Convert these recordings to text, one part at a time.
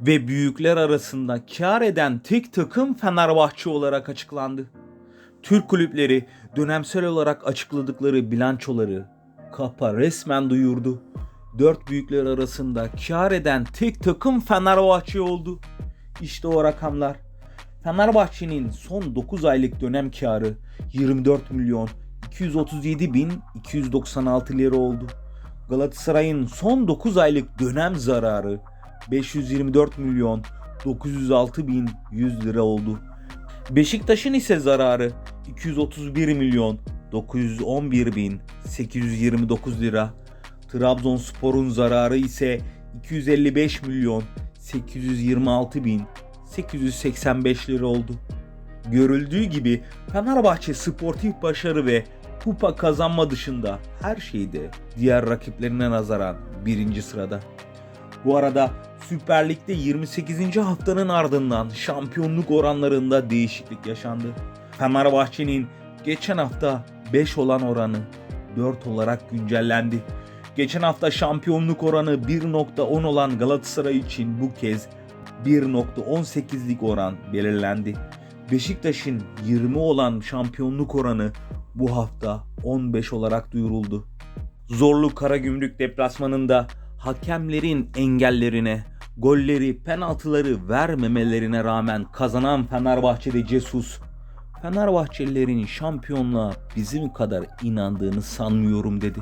Ve büyükler arasında kar eden tek takım Fenerbahçe olarak açıklandı. Türk kulüpleri dönemsel olarak açıkladıkları bilançoları Kapa resmen duyurdu. Dört büyükler arasında kar eden tek takım Fenerbahçe oldu. İşte o rakamlar. Fenerbahçe'nin son 9 aylık dönem karı 24 milyon 237 bin 296 lira oldu. Galatasaray'ın son 9 aylık dönem zararı 524 milyon 906 bin 100 lira oldu. Beşiktaş'ın ise zararı 231 milyon 911 bin 829 lira. Trabzonspor'un zararı ise 255 milyon 826 bin 885 lira oldu. Görüldüğü gibi Fenerbahçe sportif başarı ve kupa kazanma dışında her şeyde diğer rakiplerine nazaran birinci sırada. Bu arada Süper Lig'de 28. haftanın ardından şampiyonluk oranlarında değişiklik yaşandı. Fenerbahçe'nin geçen hafta 5 olan oranı 4 olarak güncellendi. Geçen hafta şampiyonluk oranı 1.10 olan Galatasaray için bu kez 1.18'lik oran belirlendi. Beşiktaş'ın 20 olan şampiyonluk oranı bu hafta 15 olarak duyuruldu. Zorlu Karagümrük deplasmanında hakemlerin engellerine, golleri, penaltıları vermemelerine rağmen kazanan Fenerbahçe'de Cesus, Fenerbahçelilerin şampiyonluğa bizim kadar inandığını sanmıyorum dedi.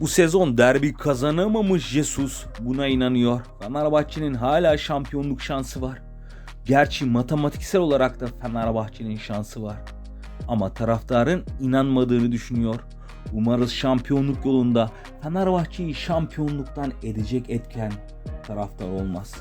Bu sezon derbi kazanamamış Jesus buna inanıyor. Fenerbahçe'nin hala şampiyonluk şansı var. Gerçi matematiksel olarak da Fenerbahçe'nin şansı var. Ama taraftarın inanmadığını düşünüyor. Umarız şampiyonluk yolunda Fenerbahçe'yi şampiyonluktan edecek etken taraftar olmaz.